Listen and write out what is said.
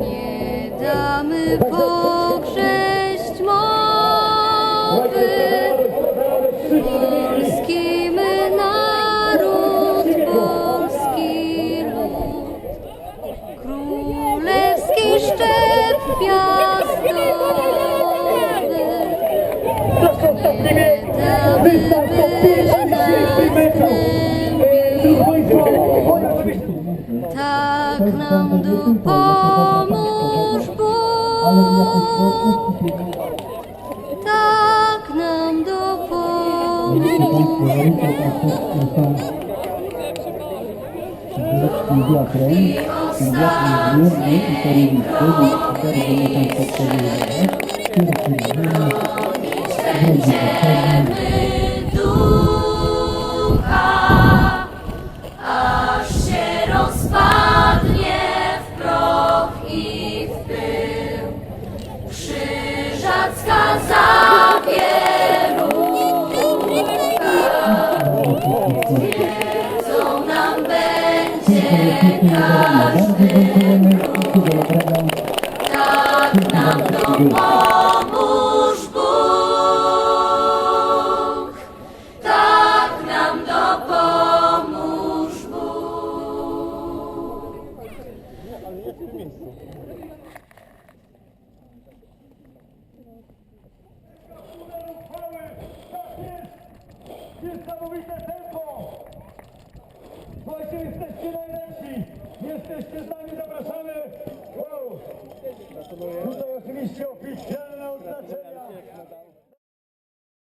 Nie damy pogrześć mowy, polski my naród, polski. Lud, królewski szczep piastowy. Nie damy tak nam dopomóż Bóg. Tak nam dopomóż. Wielkim i dzień, Так нам допоможе. Jesteście z nami, zapraszamy! Wow! Tutaj oczywiście oficjalne oznaczenia!